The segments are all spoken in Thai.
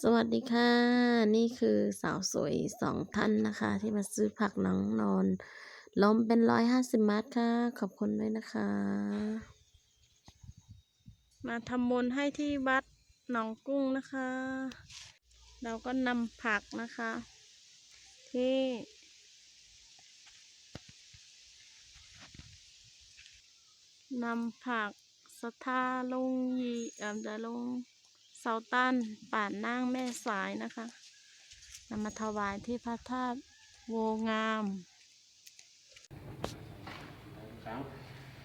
สวัสดีค่ะ นี่คือสาวสวยสองท่านนะคะ ที่มาซื้อผักหนังนอนล้มเป็นร้อยห้าสิบมัดค่ะ ขอบคุณด้วยนะคะ มาทำบุญให้ที่วัดหนองกุ้งนะคะ เราก็นำผักนะคะ ที่ นำผักสถาลงยีอ่อจะลง เสาตันป่านนางแม่สายนะคะนำมาถวายที่พระธาตุโวงามสัง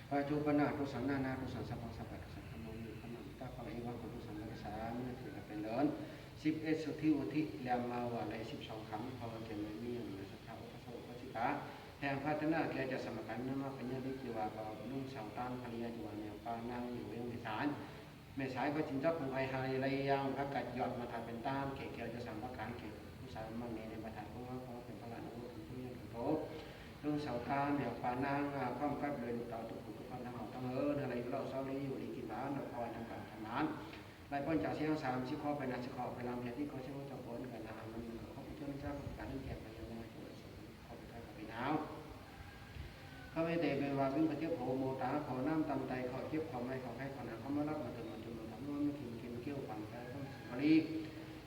ปาจุปนาทุสันนานาทุสันสัพพสัพพะสัพพะโมมิขมันตาปังเอวังของทุสันนักษาเมื่อถือเป็นเลินสิบเอ็ดสุทธิอุทิแลมมาวาในสิบสองคำพอเทมมีอย่างในสัทธาอุปโสปสิกาแห่งพัฒนาแก่จะสมกันนมาปัญญาดิจิวาบานุ่งสาวตานภริยาจิวาเนี่ยปานั่งอยู่เวงมิสาน เมสายก็จินจับเป็นไวหายระยังพระกัดยอดมาทาเป็นตามเกเกี่ยวจะสัมภการเกี่ยวผู้สาวมันในประธานของว่าของเป็นพระลานุถึงผู้ยังถึงโตลุงเสาตาเนี่ยปานางพร้อมกับเลยลูกเต่าทุกตุกคนทั้งหมดทั้งเอออะไรเราเศร้านี้อยู่ดีกินบ้านเราคอยทำการทำงานไล่ป้อนจากเสียงสามสิข้อไปนะสิข้อไปลำเหตุที่เขาเชื่อว่าจะพ้นกันนะมันเขาไปเชื่อเจ้าการเล่นแข่งไปยังไงเขาไปทำกับไปหนาวเขาไม่แต่เป็นว่าวิ่งไปเที่ยวโผโมตาขอน้ำตำไตขอเทียบขอไม่ขอให้ขอหนาเขาไมารับ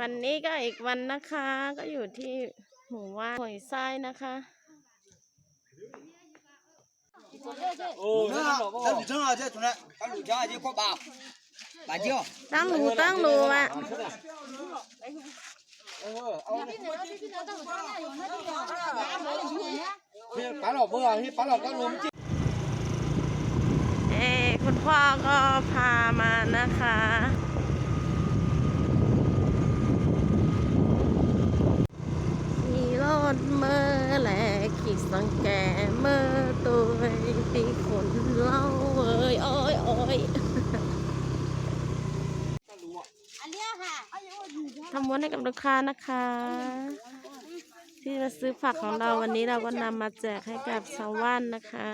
วันนี้ก็อีกวันนะคะ ก็อยู่ที่หมู่ว่านหอยทรายนะคะตั้งหนูตั้งหนูอะเอ้คุณพ่อก็พามานะคะ ทำม้วนให้กับลูกค้านะคะ ที่มาซื้อผักของเราวันนี้เราก็นำมาแจกให้กับชาวบ้านนะคะ